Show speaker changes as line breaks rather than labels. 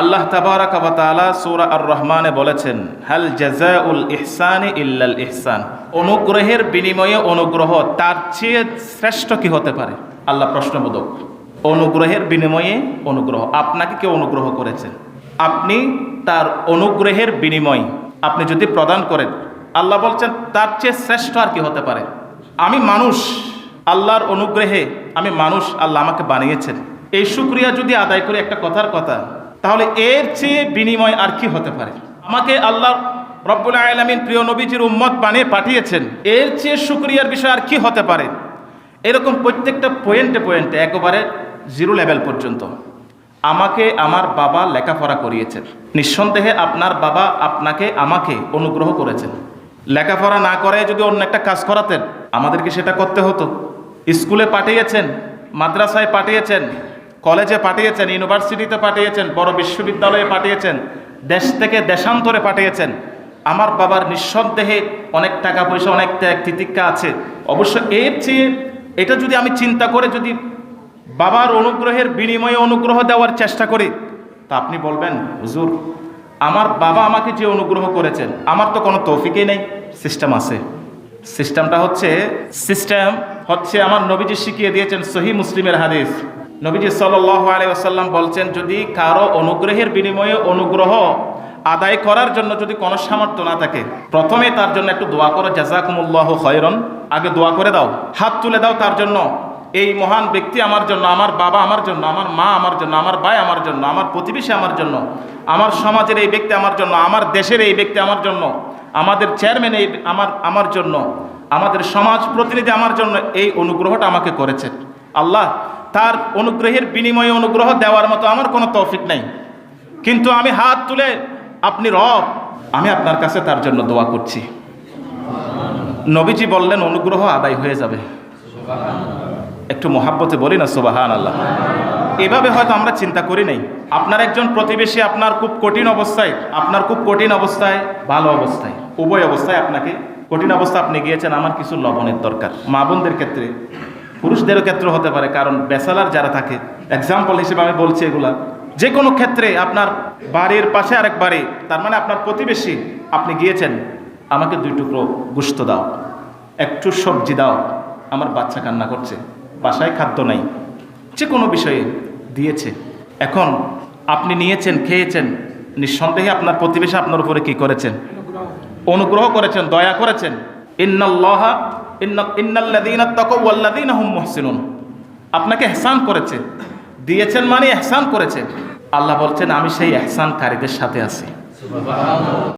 আল্লাহ তাবারাকালা সূরা আর রহমানে বলেছেন, হাল জাজাউল ইহসানি ইল্লাল ইহসান। অনুগ্রহের বিনিময়ে অনুগ্রহ তার চেয়ে শ্রেষ্ঠ কি হতে পারে? আল্লাহ প্রশ্নবোধক, অনুগ্রহের বিনিময়ে অনুগ্রহ। আপনাকে কেউ অনুগ্রহ করেছেন? আপনি তার অনুগ্রহের বিনিময় আপনি যদি প্রদান করেন, আল্লাহ বলছেন, তার চেয়ে শ্রেষ্ঠ আর কি হতে পারে? আমি মানুষ, আল্লাহর অনুগ্রহে আমি মানুষ, আল্লাহ আমাকে বানিয়েছেন। এই শুক্রিয়া যদি আদায় করি, একটা কথার কথা তাহলে এর চেয়ে বিনিময় আর কি হতে পারে? আমাকে আল্লাহ রব্বুল আলমিন প্রিয় নবীজির উম্মত বানিয়ে পাঠিয়েছেন। এর চেয়ে শুক্রিয়ার বিষয় আর কি হতে পারে? এরকম প্রত্যেকটা পয়েন্টে পয়েন্টে একেবারে জিরো লেভেল পর্যন্ত। আমাকে আমার বাবা লেখাপড়া করিয়েছেন। নিঃসন্দেহে আপনার বাবা আপনাকে আমাকে অনুগ্রহ করেছেন। লেখাপড়া না করে যদি অন্য একটা কাজ করাতেন, আমাদেরকে সেটা করতে হতো। স্কুলে পাঠিয়েছেন, মাদ্রাসায় পাঠিয়েছেন কলেজে পাঠিয়েছেন, ইউনিভার্সিটিতে পাঠিয়েছেন, বড় বিশ্ববিদ্যালয়ে পাঠিয়েছেন, দেশ থেকে দেশান্তরে পাঠিয়েছেন। আমার বাবার নিঃসন্দেহে অনেক টাকা পয়সা, অনেক ত্যাগ তিতিক্ষা আছে। অবশ্য এর চেয়ে এটা যদি আমি চিন্তা করে যদি বাবার অনুগ্রহের বিনিময়ে অনুগ্রহ দেওয়ার চেষ্টা করি, তা আপনি বলবেন, হুজুর, আমার বাবা আমাকে যে অনুগ্রহ করেছেন, আমার তো কোনো তৌফিকই নেই, সিস্টেম আছে। সিস্টেমটা হচ্ছে, সিস্টেম হচ্ছে আমার নবীজি শিখিয়ে দিয়েছেন সহি মুসলিমের হাদিস। নবীজি সাল্লাহ আলাইসাল্লাম বলছেন, যদি কারও অনুগ্রহের বিনিময়ে অনুগ্রহ আদায় করার জন্য যদি কোনো সামর্থ্য না থাকে, প্রথমে তার জন্য একটু দোয়া করো, জাজাকুমুল্লাহ খয়রন। আগে দোয়া করে দাও, হাত তুলে দাও তার জন্য, এই মহান ব্যক্তি আমার জন্য, আমার বাবা আমার জন্য, আমার মা আমার জন্য, আমার ভাই আমার জন্য, আমার প্রতিবেশী আমার জন্য, আমার সমাজের এই ব্যক্তি আমার জন্য, আমার দেশের এই ব্যক্তি আমার জন্য, আমাদের চেয়ারম্যান এই আমার আমার জন্য, আমাদের সমাজ প্রতিনিধি আমার জন্য এই অনুগ্রহটা আমাকে করেছে। আল্লাহ তার অনুগ্রহের বিনিময়ে অনুগ্রহ দেওয়ার মতো আমার কোনো তৌফিক নেই। কিন্তু আমি হাত তুলে, আপনি রব, আমি আপনার কাছে তার জন্য দোয়া করছি। নবীজি বললেন, অনুগ্রহ আদায় হয়ে যাবে। একটু মহাব্বতে বলি না সুবাহান আল্লাহ এভাবে হয়তো আমরা চিন্তা করি নাই। আপনার একজন প্রতিবেশী আপনার খুব কঠিন অবস্থায়, আপনার খুব কঠিন অবস্থায়, ভালো অবস্থায়, উভয় অবস্থায় আপনাকে কঠিন অবস্থা আপনি গিয়েছেন, আমার কিছু লবণের দরকার। মা বোনদের ক্ষেত্রে পুরুষদেরও ক্ষেত্রে হতে পারে, কারণ বেসালার যারা থাকে এক্সাম্পল হিসেবে আমি বলছি এগুলা। যে কোনো ক্ষেত্রে আপনার বাড়ির পাশে আরেক বাড়ি, তার মানে আপনার প্রতিবেশী, আপনি গিয়েছেন, আমাকে দুই টুকরো গুস্ত দাও, একটু সবজি দাও, আমার বাচ্চা কান্না করছে, বাসায় খাদ্য নাই, যে কোনো বিষয়ে দিয়েছে। এখন আপনি নিয়েছেন, খেয়েছেন, নিঃসন্দেহে আপনার প্রতিবেশী আপনার উপরে কি করেছেন? অনুগ্রহ করেছেন, দয়া করেছেন। ইন্নাল্লাহা আপনাকে এহসান করেছে। দিয়েছেন মানে এহসান করেছে। আল্লাহ বলছেন আমি সেই এহসানকারীদের সাথে আছি।